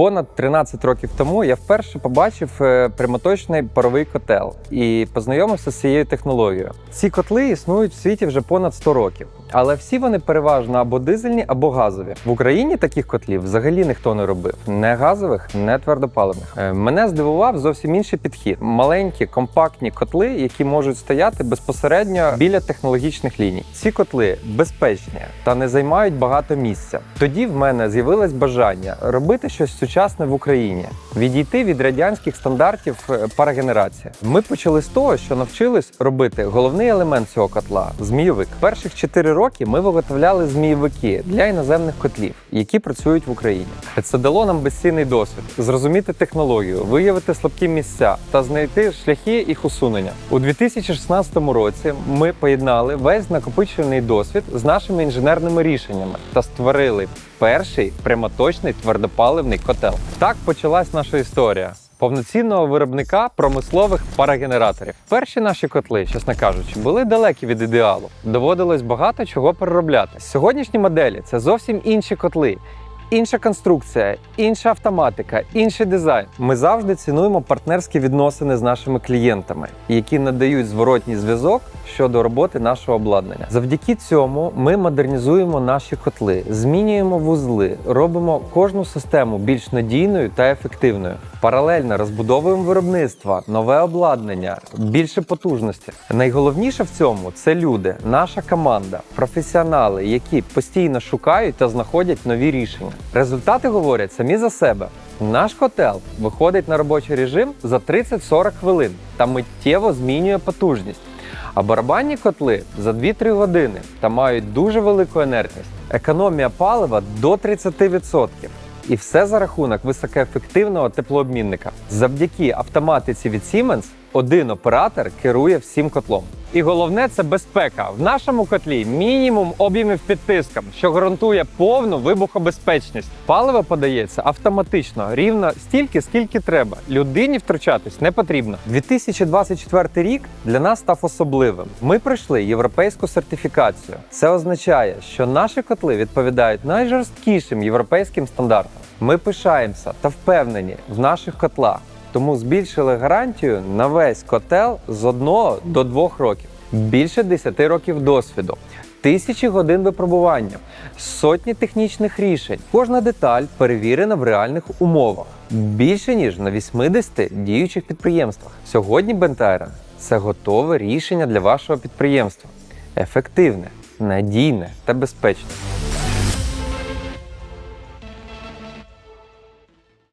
Понад 13 років тому я вперше побачив е, прямоточний паровий котел і познайомився з цією технологією. Ці котли існують в світі вже понад 100 років, але всі вони переважно або дизельні, або газові. В Україні таких котлів взагалі ніхто не робив: не газових, не твердопаливних. Е, Мене здивував зовсім інший підхід: маленькі, компактні котли, які можуть стояти безпосередньо біля технологічних ліній. Ці котли безпечні та не займають багато місця. Тоді в мене з'явилось бажання робити щось сучасне в Україні, відійти від радянських стандартів е, парагенерації. Ми почали з того, що навчились робити головний елемент цього котла змійовик. Перших 4 роки ми виготовляли змійовики для іноземних котлів, які працюють в Україні. Це дало нам безцінний досвід, зрозуміти технологію, виявити слабкі місця та знайти шляхи їх усунення. У 2016 році ми поєднали весь накопичений досвід з нашими інженерними рішеннями та створили перший прямоточний твердопаливний котел. Так почалась наша історія. Повноцінного виробника промислових парагенераторів. Перші наші котли, чесно кажучи, були далекі від ідеалу. Доводилось багато чого переробляти. Сьогоднішні моделі це зовсім інші котли. Інша конструкція, інша автоматика, інший дизайн. Ми завжди цінуємо партнерські відносини з нашими клієнтами, які надають зворотній зв'язок щодо роботи нашого обладнання. Завдяки цьому ми модернізуємо наші котли, змінюємо вузли, робимо кожну систему більш надійною та ефективною. Паралельно розбудовуємо виробництва, нове обладнання, більше потужності. Найголовніше в цьому це люди, наша команда, професіонали, які постійно шукають та знаходять нові рішення. Результати говорять самі за себе. Наш котел виходить на робочий режим за 30-40 хвилин та миттєво змінює потужність. А барабанні котли за 2-3 години та мають дуже велику енергність. Економія палива до 30%. І все за рахунок високоефективного теплообмінника. Завдяки автоматиці від Siemens один оператор керує всім котлом. І головне це безпека. В нашому котлі мінімум об'ємів під тиском, що гарантує повну вибухобезпечність. Паливо подається автоматично, рівно стільки, скільки треба. Людині втручатись не потрібно. 2024 рік для нас став особливим. Ми пройшли європейську сертифікацію. Це означає, що наші котли відповідають найжорсткішим європейським стандартам. Ми пишаємося та впевнені в наших котлах. Тому збільшили гарантію на весь котел з 1 до 2 років. Більше 10 років досвіду, тисячі годин випробування, сотні технічних рішень. Кожна деталь перевірена в реальних умовах. Більше ніж на 80 діючих підприємствах. Сьогодні Бентайра це готове рішення для вашого підприємства. Ефективне, надійне та безпечне.